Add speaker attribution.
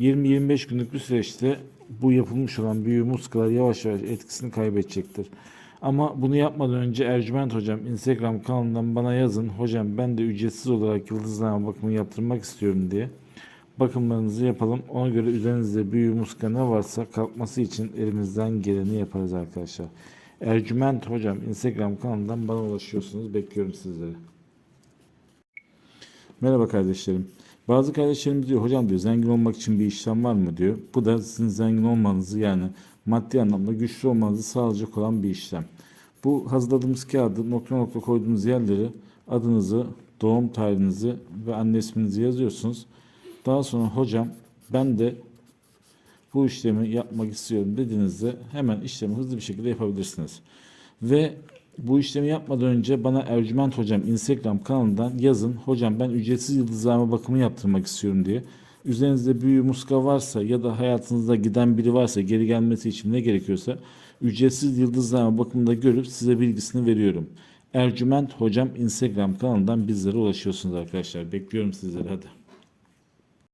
Speaker 1: 20-25 günlük bir süreçte bu yapılmış olan büyü muskalar yavaş yavaş etkisini kaybedecektir. Ama bunu yapmadan önce Ercüment Hocam Instagram kanalından bana yazın. Hocam ben de ücretsiz olarak yıldızlama bakımı yaptırmak istiyorum diye. Bakımlarınızı yapalım. Ona göre üzerinizde büyü muska ne varsa kalkması için elimizden geleni yaparız arkadaşlar. Ercüment Hocam Instagram kanalından bana ulaşıyorsunuz. Bekliyorum sizleri. Merhaba kardeşlerim. Bazı kardeşlerimiz diyor hocam diyor zengin olmak için bir işlem var mı diyor. Bu da sizin zengin olmanızı yani maddi anlamda güçlü olmanızı sağlayacak olan bir işlem. Bu hazırladığımız kağıdı nokta nokta koyduğunuz yerleri adınızı, doğum tarihinizi ve anne isminizi yazıyorsunuz. Daha sonra hocam ben de bu işlemi yapmak istiyorum dediğinizde hemen işlemi hızlı bir şekilde yapabilirsiniz. Ve bu işlemi yapmadan önce bana Ercüment Hocam Instagram kanalından yazın. Hocam ben ücretsiz yıldızlama bakımı yaptırmak istiyorum diye. Üzerinizde büyü muska varsa ya da hayatınızda giden biri varsa geri gelmesi için ne gerekiyorsa ücretsiz yıldızlama bakımında görüp size bilgisini veriyorum. Ercüment Hocam Instagram kanalından bizlere ulaşıyorsunuz arkadaşlar. Bekliyorum sizleri hadi.